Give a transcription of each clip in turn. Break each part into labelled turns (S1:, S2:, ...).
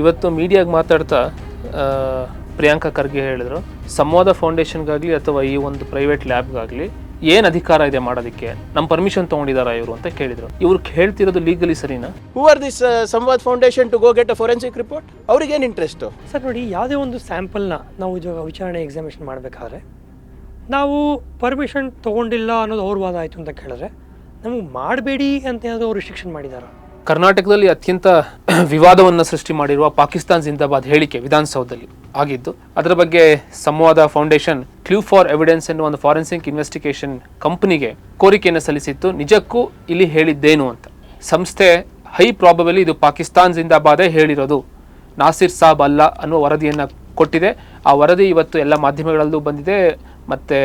S1: ಇವತ್ತು ಮೀಡಿಯಾಗೆ ಮಾತಾಡ್ತಾ ಪ್ರಿಯಾಂಕಾ ಖರ್ಗೆ ಹೇಳಿದ್ರು ಸಂವಾದ ಫೌಂಡೇಶನ್ಗಾಗಲಿ ಅಥವಾ ಈ ಒಂದು ಪ್ರೈವೇಟ್ ಲ್ಯಾಬ್ಗಾಗಲಿ ಏನು ಅಧಿಕಾರ ಇದೆ ಮಾಡೋದಕ್ಕೆ? ನಮ್ಮ ಪರ್ಮಿಷನ್ ತಗೊಂಡಿದಾರ ಇವರು ಅಂತ ಕೇಳಿದರು. ಇವ್ರು ಹೇಳ್ತಿರೋದು ಲೀಗಲಿ ಸರಿನಾ?
S2: Who are this Samvad foundation to go get a forensic report ಅವ್ರಿಗೇನು ಇಂಟ್ರೆಸ್ಟು
S3: ಸರ್ ನೋಡಿ ಯಾವುದೇ ಒಂದು ಸ್ಯಾಂಪಲ್ನ ನಾವು ಇವಾಗ ವಿಚಾರಣೆ ಎಕ್ಸಾಮಿನೇಷನ್ ಮಾಡಬೇಕಾದ್ರೆ ನಾವು ಪರ್ಮಿಷನ್ ತೊಗೊಂಡಿಲ್ಲ ಅನ್ನೋದು ಅವ್ರ ವಾದ ಆಯಿತು ಅಂತ ಕೇಳಿದ್ರೆ ನಮಗೆ ಮಾಡಬೇಡಿ ಅಂತ ಏನಾದರೂ ಅವ್ರು ರಿಸ್ಟ್ರಿಕ್ಷನ್ ಮಾಡಿದಾರಾ?
S1: ಕರ್ನಾಟಕದಲ್ಲಿ ಅತ್ಯಂತ ವಿವಾದವನ್ನು ಸೃಷ್ಟಿ ಮಾಡಿರುವ ಪಾಕಿಸ್ತಾನ್ ಜಿಂದಾಬಾದ್ ಹೇಳಿಕೆ ವಿಧಾನಸೌಧದಲ್ಲಿ ಆಗಿದ್ದು, ಅದರ ಬಗ್ಗೆ ಸಂವಾದ ಫೌಂಡೇಶನ್ ಕ್ಲೂ ಫಾರ್ ಎವಿಡೆನ್ಸ್ ಎನ್ನುವ ಒಂದು ಫಾರೆನ್ಸಿಕ್ ಇನ್ವೆಸ್ಟಿಗೇಷನ್ ಕಂಪನಿಗೆ ಕೋರಿಕೆಯನ್ನು ಸಲ್ಲಿಸಿತ್ತು. ನಿಜಕ್ಕೂ ಇಲ್ಲಿ ಹೇಳಿದ್ದೇನು ಅಂತ. ಸಂಸ್ಥೆ ಹೈ ಪ್ರಾಬಬಲಿ ಇದು ಪಾಕಿಸ್ತಾನ್ ಜಿಂದಾಬಾದೇ ಹೇಳಿರೋದು. ನಾಸಿರ್ ಸಾಬ್ ಅಲ್ಲ ಅನ್ನುವ ವರದಿಯನ್ನು ಕೊಟ್ಟಿದೆ. ಆ ವರದಿ ಇವತ್ತು ಎಲ್ಲ ಮಾಧ್ಯಮಗಳಲ್ಲೂ ಬಂದಿದೆ. ಮತ್ತು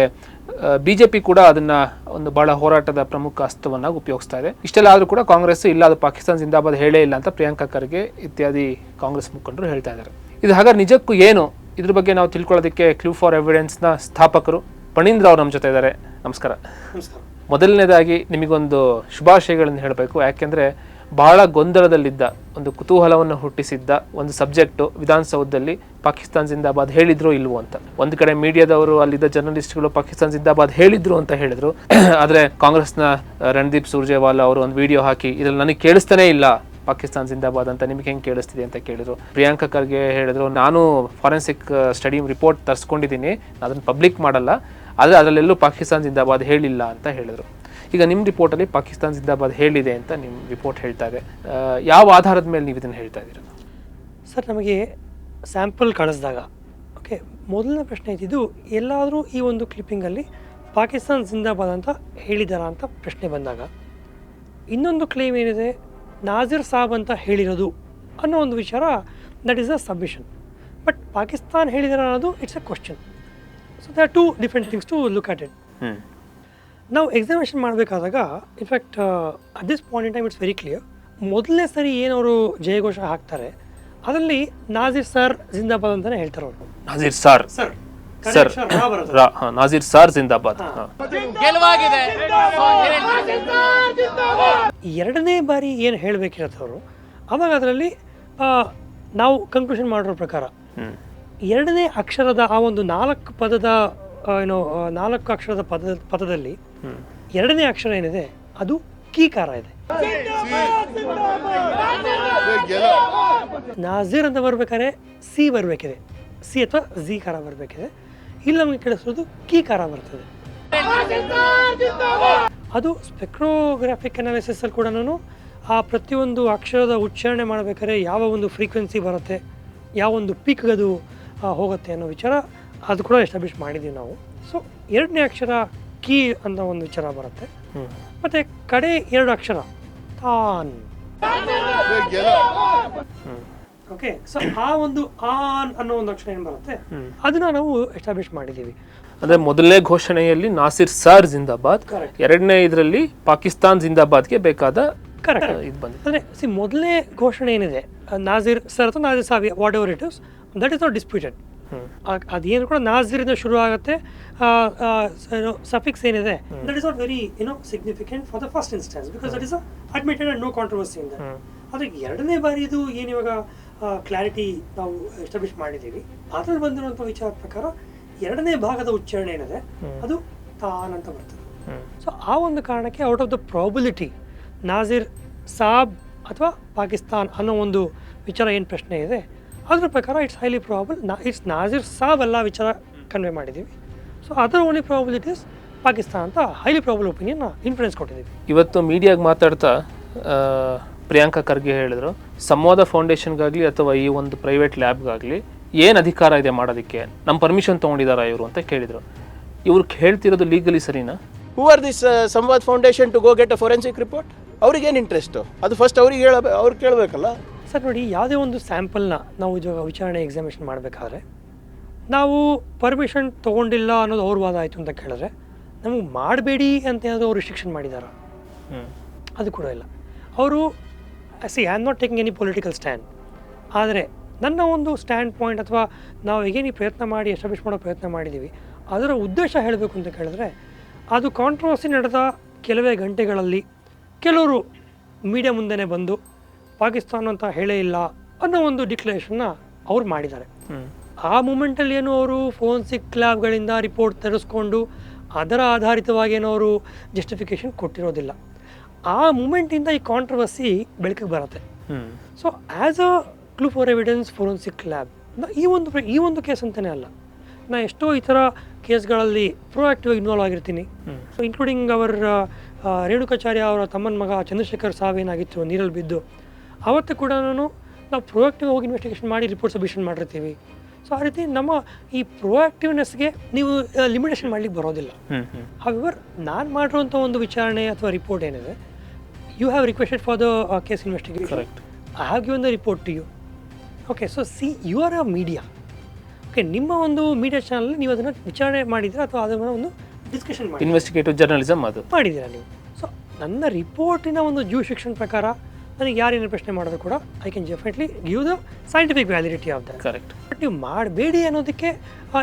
S1: ಬಿ ಜೆ ಪಿ ಕೂಡ ಅದನ್ನ ಒಂದು ಬಹಳ ಹೋರಾಟದ ಪ್ರಮುಖ ಅಸ್ತ್ರವನ್ನಾಗಿ ಉಪಯೋಗಿಸ್ತಾ ಇದೆ. ಇಷ್ಟೆಲ್ಲ ಆದರೂ ಕೂಡ ಕಾಂಗ್ರೆಸ್ ಇಲ್ಲ ಅದು ಪಾಕಿಸ್ತಾನ ಜಿಂದಾಬಾದ್ ಹೇಳೇ ಇಲ್ಲ ಅಂತ ಪ್ರಿಯಾಂಕಾ ಖರ್ಗೆ ಇತ್ಯಾದಿ ಕಾಂಗ್ರೆಸ್ ಮುಖಂಡರು ಹೇಳ್ತಾ ಇದ್ದಾರೆ. ಇದು ಹಾಗಾದ್ರೆ ನಿಜಕ್ಕೂ ಏನು? ಇದ್ರ ಬಗ್ಗೆ ನಾವು ತಿಳ್ಕೊಳ್ಳೋದಕ್ಕೆ ಕ್ಲೂ ಫಾರ್ ಎವಿಡೆನ್ಸ್ನ ಸ್ಥಾಪಕರು ಪಣೀಂದ್ರ ಅವ್ರು ನಮ್ಮ ಜೊತೆ ಇದ್ದಾರೆ. ನಮಸ್ಕಾರ.
S3: ನಮಸ್ಕಾರ.
S1: ಮೊದಲನೇದಾಗಿ ನಿಮಗೊಂದು ಶುಭಾಶಯಗಳನ್ನು ಹೇಳಬೇಕು. ಯಾಕೆಂದರೆ ಬಹಳ ಗೊಂದಲದಲ್ಲಿದ್ದ ಒಂದು ಕುತೂಹಲವನ್ನು ಹುಟ್ಟಿಸಿದ್ದ ಒಂದು ಸಬ್ಜೆಕ್ಟು ವಿಧಾನಸೌಧದಲ್ಲಿ ಪಾಕಿಸ್ತಾನ್ ಜಿಂದಾಬಾದ್ ಹೇಳಿದ್ರು ಇಲ್ವೋ ಅಂತ. ಒಂದು ಕಡೆ ಮೀಡಿಯಾದವರು ಅಲ್ಲಿದ್ದ ಜರ್ನಲಿಸ್ಟ್ಗಳು ಪಾಕಿಸ್ತಾನ್ ಜಿಂದಾಬಾದ್ ಹೇಳಿದ್ರು ಅಂತ ಹೇಳಿದ್ರು. ಆದರೆ ಕಾಂಗ್ರೆಸ್ನ ರಣದೀಪ್ ಸುರ್ಜೇವಾಲಾ ಅವರು ಒಂದು ವಿಡಿಯೋ ಹಾಕಿ, ಇದ್ರಲ್ಲಿ ನನಗೆ ಕೇಳಿಸ್ತಾನೇ ಇಲ್ಲ ಪಾಕಿಸ್ತಾನ್ ಜಿಂದಾಬಾದ್ ಅಂತ ನಿಮ್ಗೆ ಹೆಂಗೆ ಕೇಳಿಸ್ತಿದೆ ಅಂತ ಕೇಳಿದ್ರು. ಪ್ರಿಯಾಂಕಾ ಖರ್ಗೆ ಹೇಳಿದ್ರು, ನಾನು ಫಾರೆನ್ಸಿಕ್ ಸ್ಟಡಿ ರಿಪೋರ್ಟ್ ತರಿಸ್ಕೊಂಡಿದ್ದೀನಿ ಅದನ್ನು ಪಬ್ಲಿಕ್ ಮಾಡಲ್ಲ, ಆದರೆ ಅದರಲ್ಲೆಲ್ಲೂ ಪಾಕಿಸ್ತಾನ್ ಜಿಂದಾಬಾದ್ ಹೇಳಿಲ್ಲ ಅಂತ ಹೇಳಿದ್ರು. ಈಗ ನಿಮ್ಮ ರಿಪೋರ್ಟಲ್ಲಿ ಪಾಕಿಸ್ತಾನ ಜಿಂದಾಬಾದ್ ಹೇಳಿದೆ ಅಂತ ನಿಮ್ಮ ರಿಪೋರ್ಟ್ ಹೇಳ್ತಾ ಇದೆ ಯಾವ ಆಧಾರದ ಮೇಲೆ ನೀವು ಇದನ್ನು ಹೇಳ್ತಾ ಇದ್ದೀರಾ?
S3: ಸರ್ ನಮಗೆ ಸ್ಯಾಂಪಲ್ ಕಳಿಸಿದಾಗ ಓಕೆ ಮೊದಲನೇ ಪ್ರಶ್ನೆ ಇದ್ದಿದ್ದು ಎಲ್ಲಾದರೂ ಈ ಒಂದು ಕ್ಲಿಪ್ಪಿಂಗಲ್ಲಿ ಪಾಕಿಸ್ತಾನ್ ಜಿಂದಾಬಾದ್ ಅಂತ ಹೇಳಿದಾರಾ ಅಂತ ಪ್ರಶ್ನೆ ಬಂದಾಗ ಇನ್ನೊಂದು ಕ್ಲೇಮ್ ಏನಿದೆ? ನಾಜಿರ್ ಸಾಬ್ ಅಂತ ಹೇಳಿರೋದು ಅನ್ನೋ ಒಂದು ವಿಚಾರ that is a submission but Pakistan ಹೇಳಿದಾರ ಅನ್ನೋದು it's a question so they are two different things to look at it
S1: ಹ್ಞೂ
S3: ನಾವು ಎಕ್ಸಾಮಿನೇಷನ್ ಮಾಡಬೇಕಾದಾಗ in fact at this point in time it's very clear ಮೊದಲನೇ ಸರಿ ಏನವರು ಜಯಘೋಷ ಹಾಕ್ತಾರೆ ಅದರಲ್ಲಿ ನಾಜಿರ್ ಸರ್ ಜಿಂದಾಬಾದ್ ಅಂತಲೇ ಹೇಳ್ತಾರೆ ಅವರು.
S1: Nazir sir.
S3: Sir
S1: sir Nazir sir ಜಿಂದಾಬಾದ್. ಹಾಂ.
S3: ಎರಡನೇ ಬಾರಿ ಏನು ಹೇಳಬೇಕಿರತ್ತೆ ಅವರು ಆವಾಗ ಅದರಲ್ಲಿ ನಾವು ಕನ್ಕ್ಲೂಷನ್ ಮಾಡಿರೋ ಪ್ರಕಾರ ಎರಡನೇ ಅಕ್ಷರದ ಆ ಒಂದು ನಾಲ್ಕು ಪದದ ಏನೋ ನಾಲ್ಕು ಅಕ್ಷರದ ಪದ ಪದದಲ್ಲಿ ಎರಡನೇ ಅಕ್ಷರ ಏನಿದೆ? ಅದು ಕೀಕಾರ ಇದೆ. ನಾಜೀರ್ ಅಂತ ಬರ್ಬೇಕಾದ್ರೆ ಸಿ ಬರಬೇಕಿದೆ. ಸಿ ಅಥವಾ ಝಿ ಕಾರ ಬರಬೇಕಿದೆ. ಇಲ್ಲ ನಮಗೆ ಕೇಳಿಸೋದು ಕೀ ಕಾರ ಬರ್ತದೆ. ಅದು ಸ್ಪೆಕ್ಟ್ರೋಗ್ರಾಫಿಕ್ ಅನಾಲಿಸಿಸಲ್ಲಿ ಕೂಡ ನಾನು ಆ ಪ್ರತಿಯೊಂದು ಅಕ್ಷರದ ಉಚ್ಚಾರಣೆ ಮಾಡಬೇಕಾದ್ರೆ ಯಾವ ಒಂದು ಫ್ರೀಕ್ವೆನ್ಸಿ ಬರುತ್ತೆ, ಯಾವ ಒಂದು ಪೀಕ್ಗೆ ಅದು ಹೋಗುತ್ತೆ ಅನ್ನೋ ವಿಚಾರ ಅದು ಕೂಡ ಎಸ್ಟಾಬ್ಲಿಷ್ ಮಾಡಿದ್ದೀವಿ ನಾವು. ಸೊ ಎರಡನೇ ಅಕ್ಷರ ಕೀ ಅಂತ ಒಂದು ವಿಚಾರ ಬರುತ್ತೆ. ಮತ್ತೆ ಕಡೆ ಎರಡು ಅಕ್ಷರ. ತಾನ್. ಓಕೆ ಸೊ ಆ ಒಂದು ಆನ್ ಅನ್ನೋ ಒಂದು ಅಕ್ಷರ ಏನು ಬರುತ್ತೆ? ಅದನ್ನ ನಾವು ಎಸ್ಟಾಬ್ಲಿಷ್ ಮಾಡಿದ್ದೀವಿ.
S1: ಅಂದ್ರೆ ಮೊದಲನೇ ಘೋಷಣೆಯಲ್ಲಿ ನಾಸಿರ್ ಸಾರ್ ಜಿಂದಾಬಾದ್. ಎರಡನೇ ಇದರಲ್ಲಿ ಪಾಕಿಸ್ತಾನ್ ಜಿಂದಾಬಾದ್ಗೆ ಬೇಕಾದ
S3: ಕರೆಕ್ಟ್
S1: ಇದು ಬಂದಿದೆ.
S3: ಅಂದರೆ ಸಿ ಮೊದಲನೇ ಘೋಷಣೆ ಏನಿದೆ? ನಾಸಿರ್ ನಾಜಿರ್ ಸರ್ ಅಥವಾ Nazir ಸಾಬಿ whatever it is that is not disputed ಅದೇನು ಕೂಡ ನಾಜಿರಿಂದ ಶುರು ಆಗುತ್ತೆ. ಸಫಿಕ್ಸ್ ಏನಿದೆ that is not very you know significant for the first instance because that is admitted and no controversy ಇಂದ ಅದು ಆದರೆ ಎರಡನೇ ಬಾರಿ ಇದು ಏನು ಇವಾಗ ಕ್ಲಾರಿಟಿ ನಾವು ಎಸ್ಟಾಬ್ಲಿಷ್ ಮಾಡಿದ್ದೀವಿ. ಅದ್ರಲ್ಲಿ ಬಂದಿರುವಂಥ ವಿಚಾರ ಪ್ರಕಾರ ಎರಡನೇ ಭಾಗದ ಉಚ್ಚಾರಣೆ ಏನಿದೆ ಅದು ತಾನ್ ಅಂತ ಬರ್ತದೆ. ಸೊ ಆ ಒಂದು ಕಾರಣಕ್ಕೆ out of the probability Nazir Sab ಅಥವಾ ಪಾಕಿಸ್ತಾನ್ ಅನ್ನೋ ಒಂದು ವಿಚಾರ ಏನು ಪ್ರಶ್ನೆ ಇದೆ ಅದ್ರ ಪ್ರಕಾರ ಇಟ್ಸ್ ಹೈಲಿ ಪ್ರಾಬಲ್ ನಾ ಇಟ್ಸ್ ನಾಜಿರ್ ಸಾಬ್ ಎಲ್ಲ ವಿಚಾರ ಕನ್ವೆ ಮಾಡಿದ್ದೀವಿ. ಸೊ ಅದರ ಓನ್ಲಿ ಪ್ರಾಬಿಲಿಟೀಸ್ ಪಾಕಿಸ್ತಾನ ಅಂತ ಹೈಲಿ ಪ್ರಾಬಲ್ ಒಪಿನಿಯನ್ ಇನ್ಫ್ಲುಯೆನ್ಸ್ ಕೊಟ್ಟಿದ್ದೀವಿ.
S1: ಇವತ್ತು ಮೀಡಿಯಾಗೆ ಮಾತಾಡ್ತಾ ಪ್ರಿಯಾಂಕಾ ಖರ್ಗೆ ಹೇಳಿದ್ರು ಸಂವಾದ ಫೌಂಡೇಶನ್ಗಾಗಲಿ ಅಥವಾ ಈ ಒಂದು ಪ್ರೈವೇಟ್ ಲ್ಯಾಬ್ಗಾಗಲಿ ಏನು ಅಧಿಕಾರ ಇದೆ ಮಾಡೋದಕ್ಕೆ? ನಮ್ಮ ಪರ್ಮಿಷನ್ ತೊಗೊಂಡಿದ್ದಾರಾ ಇವರು ಅಂತ ಕೇಳಿದರು. ಇವ್ರು ಹೇಳ್ತಿರೋದು ಲೀಗಲಿ ಸರಿನಾ?
S2: Who are this Samvad foundation to go get a forensic report ಅವ್ರಿಗೇನು ಇಂಟ್ರೆಸ್ಟು ಅದು ಫಸ್ಟ್ ಅವ್ರಿಗೆ ಹೇಳ ಅವ್ರು ಕೇಳಬೇಕಲ್ಲ.
S3: ಸರ್ ನೋಡಿ ಯಾವುದೇ ಒಂದು ಸ್ಯಾಂಪಲ್ನ ನಾವು ಇವಾಗ ವಿಚಾರಣೆ ಎಕ್ಸಾಮಿನೇಷನ್ ಮಾಡಬೇಕಾದ್ರೆ ನಾವು ಪರ್ಮಿಷನ್ ತೊಗೊಂಡಿಲ್ಲ ಅನ್ನೋದು ಅವ್ರ ವಾದ ಆಯಿತು ಅಂತ ಕೇಳಿದ್ರೆ ನಮಗೆ ಮಾಡಬೇಡಿ ಅಂತ ಏನಾದರೂ ಅವ್ರು ರಿಸ್ಟ್ರಿಕ್ಷನ್ ಮಾಡಿದಾರ? ಅದು ಕೂಡ ಇಲ್ಲ. ಅವರು see I am not taking any political stand ಆದರೆ ನನ್ನ ಒಂದು ಸ್ಟ್ಯಾಂಡ್ ಪಾಯಿಂಟ್ ಅಥವಾ ನಾವು ಏನೇ ಪ್ರಯತ್ನ ಮಾಡಿ ಎಸ್ಟಾಬ್ಲಿಷ್ ಮಾಡೋ ಪ್ರಯತ್ನ ಮಾಡಿದ್ದೀವಿ ಅದರ ಉದ್ದೇಶ ಹೇಳಬೇಕು ಅಂತ ಕೇಳಿದ್ರೆ ಅದು ಕಾಂಟ್ರವರ್ಸಿ ನಡೆದ ಕೆಲವೇ ಗಂಟೆಗಳಲ್ಲಿ ಕೆಲವರು ಮೀಡಿಯಾ ಮುಂದೆನೇ ಬಂದು ಪಾಕಿಸ್ತಾನ ಅಂತ ಹೇಳೇ ಇಲ್ಲ ಅನ್ನೋ ಒಂದು ಡಿಕ್ಲರೇಷನ್ನ ಅವ್ರು ಮಾಡಿದ್ದಾರೆ. ಆ ಮೂಮೆಂಟಲ್ಲಿ ಏನು ಅವರು ಫೋನ್ಸಿಕ್ ಕ್ಲಾಬ್ಗಳಿಂದ ರಿಪೋರ್ಟ್ ತರಿಸ್ಕೊಂಡು ಅದರ ಆಧಾರಿತವಾಗಿ ಏನೋ ಅವರು ಜಸ್ಟಿಫಿಕೇಷನ್ ಕೊಟ್ಟಿರೋದಿಲ್ಲ. ಆ ಮೂಮೆಂಟಿಂದ ಈ ಕಾಂಟ್ರವರ್ಸಿ ಬೆಳಕಿಗೆ ಬರುತ್ತೆ. So as a clue for evidence forensic lab ಈ ಒಂದು ಈ ಒಂದು ಕೇಸ್ ಅಂತಲೇ ಅಲ್ಲ. ನಾ ಎಷ್ಟೋ ಈ ಥರ ಕೇಸ್ಗಳಲ್ಲಿ ಪ್ರೊಆಕ್ಟಿವ್ ಇನ್ವಾಲ್ವ್ ಆಗಿರ್ತೀನಿ. ಸೊ ಇನ್ಕ್ಲೂಡಿಂಗ್ ಅವರ ರೇಣುಕಾಚಾರ್ಯ ಅವರ ತಮ್ಮನ ಮಗ ಚಂದ್ರಶೇಖರ್ ಸಾವೇನಾಗಿತ್ತು ನೀರಲ್ಲಿ ಬಿದ್ದು. ಆವತ್ತು ಕೂಡ ನಾನು ನಾವು ಪ್ರೊಯಾಕ್ಟಿವ್ ಹೋಗಿ ಇನ್ವೆಸ್ಟಿಗೇಷನ್ ಮಾಡಿ ರಿಪೋರ್ಟ್ ಸಬ್ಮಿಷನ್ ಮಾಡಿರ್ತೀವಿ. ಸೊ ಆ ರೀತಿ ನಮ್ಮ ಈ ಪ್ರೊಆಕ್ಟಿವ್ನೆಸ್ಗೆ ನೀವು ಲಿಮಿಟೇಷನ್ ಮಾಡಲಿಕ್ಕೆ ಬರೋದಿಲ್ಲ. ಹವೆವರ್ ನಾನು ಮಾಡಿರುವಂಥ ಒಂದು ವಿಚಾರಣೆ ಅಥವಾ ರಿಪೋರ್ಟ್ ಏನಿದೆ you have requested for the case investigation
S1: ಹಾಗೆ
S3: I have given the report to you okay so see you are a media okay ನಿಮ್ಮ ಒಂದು ಮೀಡಿಯಾ ಚಾನಲ್ ನೀವು ಅದನ್ನು ವಿಚಾರಣೆ ಮಾಡಿದ್ರೆ ಅಥವಾ ಅದನ್ನು ಒಂದು ಡಿಸ್ಕಷನ್ ಮಾಡಿ
S1: ಇನ್ವೆಸ್ಟಿಗೇಟಿವ್ ಜರ್ನಲಿಸಮ್ ಅದು.
S3: ಮಾಡಿದ್ದೀರಾ ನೀವು? ಸೊ ನನ್ನ ರಿಪೋರ್ಟಿನ ಒಂದು ಜೂ ಶಿಕ್ಷಣ ಪ್ರಕಾರ ನನಗೆ ಯಾರೇನು ಪ್ರಶ್ನೆ ಮಾಡೋದು ಕೂಡ I can definitely give the scientific validity of that
S1: correct
S3: but ನೀವು ಮಾಡಬೇಡಿ ಅನ್ನೋದಕ್ಕೆ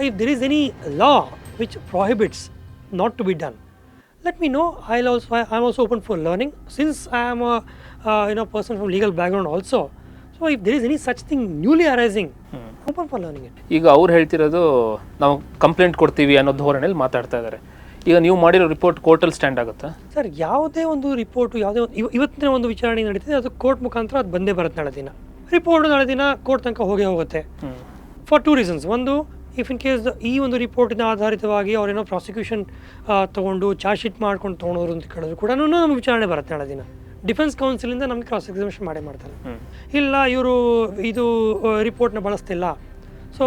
S3: if there is any law which prohibits not to be done let me know I also I am also open for learning since I am you know person from legal background also so if there is any such thing newly arising open for learning
S1: ಈಗ ಅವ್ರು ಹೇಳ್ತಿರೋದು ನಾವು complaint ಕೊಡ್ತೀವಿ ಅನ್ನೋ ಧೋರಣೆಯಲ್ಲಿ ಮಾತಾಡ್ತಾ ಇದ್ದಾರೆ. ಈಗ ನೀವು ಮಾಡಿರೋ ರಿಪೋರ್ಟ್ ಕೋರ್ಟಲ್ಲಿ ಸ್ಟ್ಯಾಂಡ್ ಆಗುತ್ತಾ?
S3: ಸರ್ ಯಾವುದೇ ಒಂದು ರಿಪೋರ್ಟು ಯಾವುದೇ ಒಂದು ಇವ- ಇವತ್ತಿನ ಒಂದು ವಿಚಾರಣೆ ನಡೀತಿದೆ ಅದು ಕೋರ್ಟ್ ಮುಖಾಂತರ ಅದು ಬಂದೇ ಬರುತ್ತೆ ನಾಳೆ ದಿನ. ರಿಪೋರ್ಟ್ ನಾಳೆ ದಿನ ಕೋರ್ಟ್ ತನಕ ಹೋಗೇ ಹೋಗುತ್ತೆ.
S1: ಹ್ಮ್.
S3: ಫಾರ್ ಟೂ ರೀಸನ್ಸ್ ಒಂದು ಇಫ್ ಇನ್ ಕೇಸ್ ಈ ಒಂದು ರಿಪೋರ್ಟಿನ ಆಧಾರಿತವಾಗಿ ಅವರೇನೋ ಪ್ರಾಸಿಕ್ಯೂಷನ್ ತೊಗೊಂಡು ಚಾರ್ಜ್ ಶೀಟ್ ಮಾಡ್ಕೊಂಡು ತೊಗೊಂಡೋರು ಅಂತ ಕೇಳಿದ್ರು ಕೂಡ ನಮ್ಗೆ ವಿಚಾರಣೆ ಬರುತ್ತೆ ನಾಳೆ ದಿನ. ಡಿಫೆನ್ಸ್ ಕೌನ್ಸಿಲಿಂದ ನಮಗೆ ಕ್ರಾಸ್ ಎಕ್ಸಾಮಿನೇಷನ್ ಮಾಡೇ ಮಾಡ್ತಾರೆ.
S1: ಹ್ಮ್.
S3: ಇಲ್ಲ ಇವರು ಇದು ರಿಪೋರ್ಟ್ನ ಬಳಸ್ತಿಲ್ಲ. ಸೊ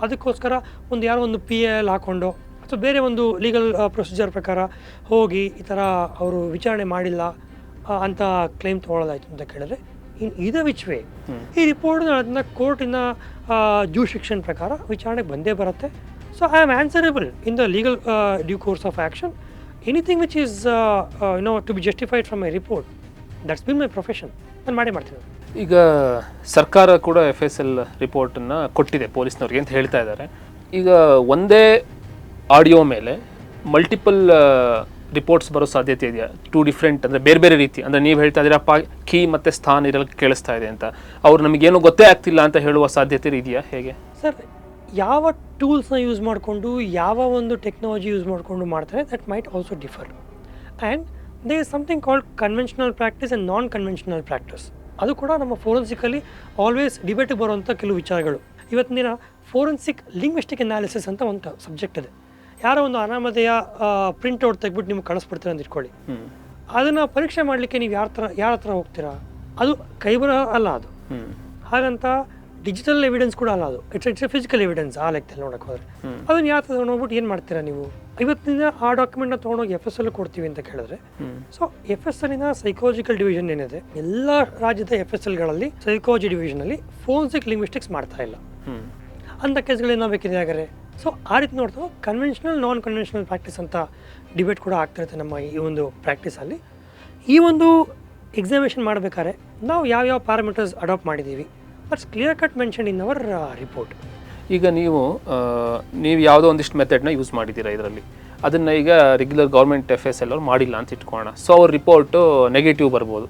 S3: ಅದಕ್ಕೋಸ್ಕರ ಒಂದು ಯಾರೋ ಒಂದು ಪಿ ಎಲ್ ಹಾಕ್ಕೊಂಡು ಅಥವಾ ಬೇರೆ ಒಂದು ಲೀಗಲ್ ಪ್ರೊಸೀಜರ್ ಪ್ರಕಾರ ಹೋಗಿ ಈ ಥರ ಅವರು ವಿಚಾರಣೆ ಮಾಡಿಲ್ಲ ಅಂತ ಕ್ಲೇಮ್ ತೊಗೊಳ್ಳೋದಾಯ್ತು ಅಂತ ಕೇಳಿದ್ರೆ ಇನ್ ಇದ ವಿಚ್ ವೇ ಈ ರಿಪೋರ್ಟ್ ಅದನ್ನ ಕೋರ್ಟಿನ ಜ್ಯೂ ಶಿಕ್ಷನ್ ಪ್ರಕಾರ ವಿಚಾರಣೆಗೆ ಬಂದೇ ಬರುತ್ತೆ. So I am answerable in the legal due course of action anything which is know to be justified from my report that's been my profession ನಾನು ಮಾಡೇ ಮಾಡ್ತೀನಿ.
S1: ಈಗ ಸರ್ಕಾರ ಕೂಡ ಎಫ್ ಎಸ್ ಎಲ್ ರಿಪೋರ್ಟನ್ನು ಕೊಟ್ಟಿದೆ ಪೊಲೀಸ್ನವ್ರಿಗೆ ಅಂತ ಹೇಳ್ತಾ ಇದ್ದಾರೆ. ಈಗ ಒಂದೇ ಆಡಿಯೋ ಮೇಲೆ ಮಲ್ಟಿಪಲ್ ರಿಪೋರ್ಟ್ಸ್ ಬರೋ ಸಾಧ್ಯತೆ ಇದೆಯಾ? ಟೂ ಡಿಫ್ರೆಂಟ್ ಅಂದರೆ ಬೇರೆ ಬೇರೆ ರೀತಿ. ಅಂದರೆ ನೀವು ಹೇಳ್ತಾ ಇದ್ದೀರಾ, ಪಾ, ಕೀ ಮತ್ತು ಸ್ಥಾನ ಇರಲು ಕೇಳಿಸ್ತಾ ಇದೆ ಅಂತ. ಅವ್ರು ನಮಗೇನು ಗೊತ್ತೇ ಆಗ್ತಿಲ್ಲ ಅಂತ ಹೇಳುವ ಸಾಧ್ಯತೆ ಇದೆಯಾ? ಹೇಗೆ?
S3: ಸರ್, ಯಾವ ಟೂಲ್ಸ್ನ ಯೂಸ್ ಮಾಡಿಕೊಂಡು, ಯಾವ ಒಂದು ಟೆಕ್ನಾಲಜಿ ಯೂಸ್ ಮಾಡಿಕೊಂಡು ಮಾಡ್ತಾರೆ that might also differ and they is something called conventional practice and non conventional practice ಅದು ಕೂಡ ನಮ್ಮ ಫೋರೆನ್ಸಿಕಲ್ಲಿ ಆಲ್ವೇಸ್ ಡಿಬೇಟಿಗೆ ಬರುವಂಥ ಕೆಲವು ವಿಚಾರಗಳು. ಇವತ್ತಿನ ಫೋರೆನ್ಸಿಕ್ ಲಿಂಗ್ವಿಸ್ಟಿಕ್ ಅನಾಲಿಸಿಸ್ ಅಂತ ಒಂದು ಸಬ್ಜೆಕ್ಟ್ ಇದೆ. ಯಾರೋ ಒಂದು ಅನಾಮಧೇಯ ಪ್ರಿಂಟ್ಔಟ್ ತೆಗ್ಬಿಟ್ಟು ನಿಮ್ಗೆ ಕಳಿಸ್ಬಿಡ್ತೀರ ಅಂತ ಇಟ್ಕೊಳ್ಳಿ. ಅದನ್ನ ಪರೀಕ್ಷೆ ಮಾಡಲಿಕ್ಕೆ ನೀವು ಯಾರ ಥರ ಯಾರ ಹತ್ರ ಹೋಗ್ತೀರಾ? ಅದು ಕೈಬರ ಅಲ್ಲ ಅದು. ಹಾಗಂತ ಡಿಜಿಟಲ್ ಎವಿಡೆನ್ಸ್ ಕೂಡ ಅಲ್ಲ ಅದು. ಇಟ್ಸ್ ಇಟ್ಸ್ ಫಿಸಿಕಲ್ ಎವಿಡೆನ್ಸ್ ಆ ಲೆಕ್ಕದಲ್ಲಿ ನೋಡಕ್ಕೆ ಹೋದ್ರೆ. ಅದನ್ನ ಯಾವ ಥರ ನೋಡ್ಬಿಟ್ಟು ಏನು ಮಾಡ್ತೀರಾ ನೀವು? ಇವತ್ತಿನ ಆ ಡಾಕ್ಯುಮೆಂಟ್ನ ತೊಗೊಂಡೋಗಿ ಎಫ್ ಎಸ್ ಎಲ್ ಕೊಡ್ತೀವಿ ಅಂತ ಕೇಳಿದ್ರೆ. ಸೊ ಎಫ್ ಎಸ್ ಎಲ್ನ ಸೈಕಾಲಜಿಕಲ್ ಡಿವಿಷನ್ ಏನಿದೆ? ಎಲ್ಲ ರಾಜ್ಯದ ಎಫ್ ಎಸ್ ಎಲ್ಗಳಲ್ಲಿ ಸೈಕಾಲಜಿ ಡಿವಿಷನಲ್ಲಿ ಫೋನ್ಸಿಕ್ ಲಿಂಗ್ವಿಸ್ಟಿಕ್ಸ್ ಮಾಡ್ತಾ ಇಲ್ಲ. ಅಂಥ ಕೇಸ್ಗಳೇನೋ ಬೇಕಿದೆ ಹಾಗಾದ್ರೆ ಸೊ ಆ ರೀತಿ ನೋಡ್ತಾ ಕನ್ವೆನ್ಷನಲ್ ನಾನ್ ಕನ್ವೆನ್ಷನಲ್ ಪ್ರಾಕ್ಟೀಸ್ ಅಂತ ಡಿಬೇಟ್ ಕೂಡ ಆಗ್ತಿರುತ್ತೆ ನಮ್ಮ ಈ ಒಂದು ಪ್ರಾಕ್ಟೀಸಲ್ಲಿ ಈ ಒಂದು ಎಕ್ಸಾಮಿನೇಷನ್ ಮಾಡಬೇಕಾದ್ರೆ ನಾವು ಯಾವ್ಯಾವ ಪ್ಯಾರಾಮೀಟರ್ಸ್ ಅಡಾಪ್ಟ್ ಮಾಡಿದ್ದೀವಿ. That's clear cut mention in our report
S1: ಈಗ ನೀವು ನೀವು ಯಾವುದೋ ಒಂದಿಷ್ಟು ಮೆಥಡ್ನ ಯೂಸ್ ಮಾಡಿದ್ದೀರಾ ಇದರಲ್ಲಿ. ಅದನ್ನು ಈಗ regular government F S L ಅವ್ರು ಮಾಡಿಲ್ಲ ಅಂತ ಇಟ್ಕೊಳ್ಳೋಣ. ಸೊ ಅವ್ರ ರಿಪೋರ್ಟು ನೆಗೆಟಿವ್ ಬರ್ಬೋದು.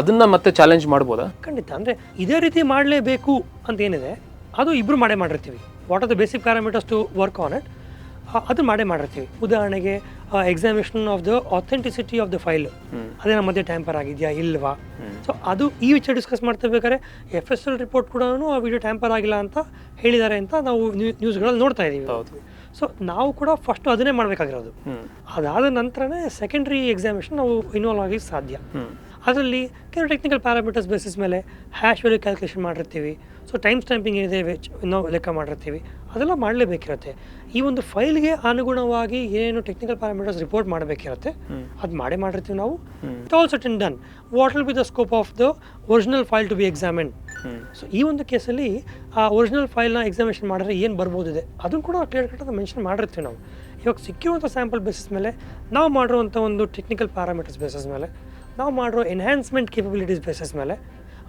S1: ಅದನ್ನು ಮತ್ತೆ ಚಾಲೆಂಜ್ ಮಾಡ್ಬೋದಾ?
S3: ಖಂಡಿತ. ಅಂದರೆ ಇದೇ ರೀತಿ ಮಾಡಲೇಬೇಕು ಅಂತ ಏನಿದೆ ಅದು ಇಬ್ಬರು ಮಾಡೇ ಮಾಡಿರ್ತೀವಿ. What are the basic parameters to work on it ಅದು ಮಾಡೇ ಮಾಡಿರ್ತೀವಿ. ಉದಾಹರಣೆಗೆ examination of the authenticity of the file ಅದೇ ನಮ್ಮ ಮಧ್ಯೆ ಟ್ಯಾಂಪರ್ ಆಗಿದೆಯಾ ಇಲ್ವಾ? ಸೊ ಅದು ಈ ವಿಚಾರ ಡಿಸ್ಕಸ್ ಮಾಡ್ತಿರ್ಬೇಕಾದ್ರೆ ಎಫ್ ಎಸ್ ಎಲ್ ರಿಪೋರ್ಟ್ ಕೂಡ ಆ ವಿಡಿಯೋ ಟ್ಯಾಂಪರ್ ಆಗಿಲ್ಲ ಅಂತ ಹೇಳಿದ್ದಾರೆ ಅಂತ ನಾವು ನ್ಯೂಸ್ಗಳಲ್ಲಿ ನೋಡ್ತಾ ಇದ್ದೀವಿ ಸೊ ನಾವು ಕೂಡ ಫಸ್ಟ್ ಅದನ್ನೇ ಮಾಡಬೇಕಾಗಿರೋದು. ಅದಾದ ನಂತರನೇ ಸೆಕೆಂಡ್ರಿ ಎಕ್ಸಾಮಿನೇಷನ್ ನಾವು ಇನ್ವಾಲ್ವ್ ಆಗಿ ಸಾಧ್ಯ. ಅದರಲ್ಲಿ ಕೆಲವು ಟೆಕ್ನಿಕಲ್ ಪ್ಯಾರಾಮೀಟರ್ಸ್ ಬೇಸಿಸ್ ಮೇಲೆ ಹ್ಯಾಶ್ ವ್ಯಾಲ್ಯೂ ಕ್ಯಾಲ್ಕುಲೇಷನ್ ಮಾಡಿರ್ತೀವಿ. ಸೊ ಟೈಮ್ ಸ್ಟ್ಯಾಂಪಿಂಗ್ ಏನಿದೆ ವೆಚ್ ನಾವು ಲೆಕ್ಕ ಮಾಡಿರ್ತೀವಿ. ಅದೆಲ್ಲ ಮಾಡಲೇಬೇಕಿರುತ್ತೆ. ಈ ಒಂದು ಫೈಲ್ಗೆ ಅನುಗುಣವಾಗಿ ಏನೇನು ಟೆಕ್ನಿಕಲ್ ಪ್ಯಾರಾಮೀಟರ್ಸ್ ರಿಪೋರ್ಟ್ ಮಾಡಬೇಕಿರುತ್ತೆ ಅದು ಮಾಡೇ ಮಾಡಿರ್ತೀವಿ ನಾವು. It all said and done what will be the scope of the original file to be examine so ಈ ಒಂದು ಕೇಸಲ್ಲಿ ಆ ಒರಿಜಿನಲ್ ಫೈಲ್ನ ಎಕ್ಸಾಮಿನೇಷನ್ ಮಾಡಿದ್ರೆ ಏನು ಬರ್ಬೋದಿದೆ? ಅದನ್ನು ಕೂಡ ಕ್ಲಿಯರ್ ಕಟ್ ಮೆನ್ಷನ್ ಮಾಡಿರ್ತೀವಿ ನಾವು. ಇವಾಗ ಸಿಕ್ಕಿರುವಂಥ ಸ್ಯಾಂಪಲ್ ಬೇಸಿಸ್ ಮೇಲೆ ನಾವು ಮಾಡಿರುವಂಥ ಒಂದು ಟೆಕ್ನಿಕಲ್ ಪ್ಯಾರಾಮೀಟರ್ಸ್ ಬೇಸಿಸ್ ಮೇಲೆ ನಾವು ಮಾಡಿರೋ ಎನ್ಹ್ಯಾನ್ಸ್ಮೆಂಟ್ ಕೇಪಬಿಲಿಟೀಸ್ ಬೇಸಸ್ ಮೇಲೆ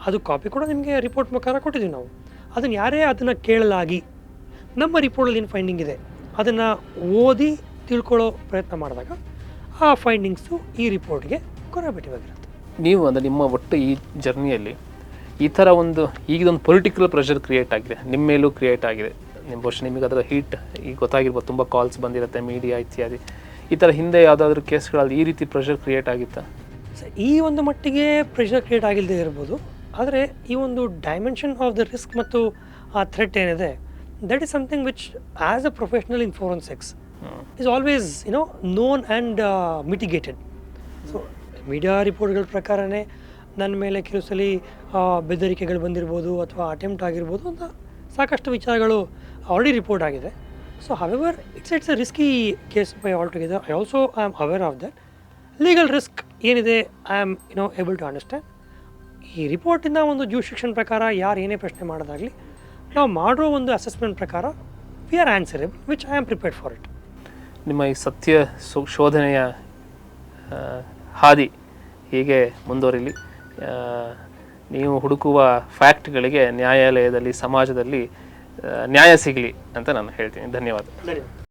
S3: ಅದು ಕಾಪಿ ಕೂಡ ನಿಮಗೆ ರಿಪೋರ್ಟ್ ಮುಖಾಂತರ ಕೊಟ್ಟಿದ್ದೀವಿ ನಾವು. ಅದನ್ನು ಯಾರೇ ಅದನ್ನು ಕೇಳಲಾಗಿ, ನಮ್ಮ ರಿಪೋರ್ಟಲ್ಲಿ ಏನು ಫೈಂಡಿಂಗ್ ಇದೆ, ಅದನ್ನು ಓದಿ ತಿಳ್ಕೊಳ್ಳೋ ಪ್ರಯತ್ನ ಮಾಡಿದಾಗ ಆ ಫೈಂಡಿಂಗ್ಸು ಈ ರಿಪೋರ್ಟ್ಗೆ ಕೊರಬೇಟಿವಾಗಿರುತ್ತೆ
S1: ನೀವು ಅಂದರೆ ನಿಮ್ಮ ಒಟ್ಟು ಈ ಜರ್ನಿಯಲ್ಲಿ ಈ ಥರ ಒಂದು ಈಗಿದೊಂದು ಪೊಲಿಟಿಕಲ್ ಪ್ರೆಷರ್ ಕ್ರಿಯೇಟ್ ಆಗಿದೆ. ನಿಮ್ಮ ಮೇಲೂ ಕ್ರಿಯೇಟ್ ಆಗಿದೆ. ನಿಮ್ಮ ಬಹುಶಃ ನಿಮಗೆ ಅದರ ಹೀಟ್ ಈಗ ಗೊತ್ತಾಗಿರ್ಬೋದು. ತುಂಬ ಕಾಲ್ಸ್ ಬಂದಿರುತ್ತೆ ಮೀಡಿಯಾ ಇತ್ಯಾದಿ. ಈ ಥರ ಹಿಂದೆ ಯಾವುದಾದ್ರೂ ಕೇಸ್ಗಳಲ್ಲಿ ಈ ರೀತಿ ಪ್ರೆಷರ್ ಕ್ರಿಯೇಟ್ ಆಗಿತ್ತಾ?
S3: ಈ ಒಂದು ಮಟ್ಟಿಗೆ ಪ್ರೆಷರ್ ಕ್ರಿಯೇಟ್ ಆಗಿಲ್ಲದೆ ಇರ್ಬೋದು. ಆದರೆ ಈ ಒಂದು ಡೈಮೆನ್ಷನ್ ಆಫ್ ದ ರಿಸ್ಕ್ ಮತ್ತು ಆ ಥ್ರೆಟ್ ಏನಿದೆ that is something which as a professional in forensics is always you know known and mitigated so media ರಿಪೋರ್ಟ್ಗಳ ಪ್ರಕಾರನೇ ನನ್ನ ಮೇಲೆ ಕೆಲವು ಸಲ ಬೆದರಿಕೆಗಳು ಬಂದಿರ್ಬೋದು ಅಥವಾ ಅಟೆಂಪ್ಟ್ ಆಗಿರ್ಬೋದು ಅಂತ ಸಾಕಷ್ಟು ವಿಚಾರಗಳು ಆಲ್ರೆಡಿ ರಿಪೋರ್ಟ್ ಆಗಿದೆ. So however it's it's a risky case by all together I also I am aware of that legal risk ಏನಿದೆ I am you know able to understand ಈ ರಿಪೋರ್ಟಿಂದ ಒಂದು ಜೂರಿಸ್ಡಿಕ್ಷನ್ ಪ್ರಕಾರ ಯಾರು ಏನೇ ಪ್ರಶ್ನೆ ಮಾಡೋದಾಗಲಿ ನಾವು ಮಾಡೋ ಒಂದು ಅಸೆಸ್ಮೆಂಟ್ ಪ್ರಕಾರ we are answerable which I am prepared for it
S1: ನಿಮ್ಮ ಈ ಸತ್ಯ ಶೋಧನೆಯ ಹಾದಿ ಹೀಗೆ ಮುಂದುವರಿಲಿ ನೀವು ಹುಡುಕುವ ಫ್ಯಾಕ್ಟ್ಗಳಿಗೆ ನ್ಯಾಯಾಲಯದಲ್ಲಿ ಸಮಾಜದಲ್ಲಿ ನ್ಯಾಯ ಸಿಗಲಿ ಅಂತ ನಾನು ಹೇಳ್ತೀನಿ. ಧನ್ಯವಾದ.
S3: ಧನ್ಯವಾದ.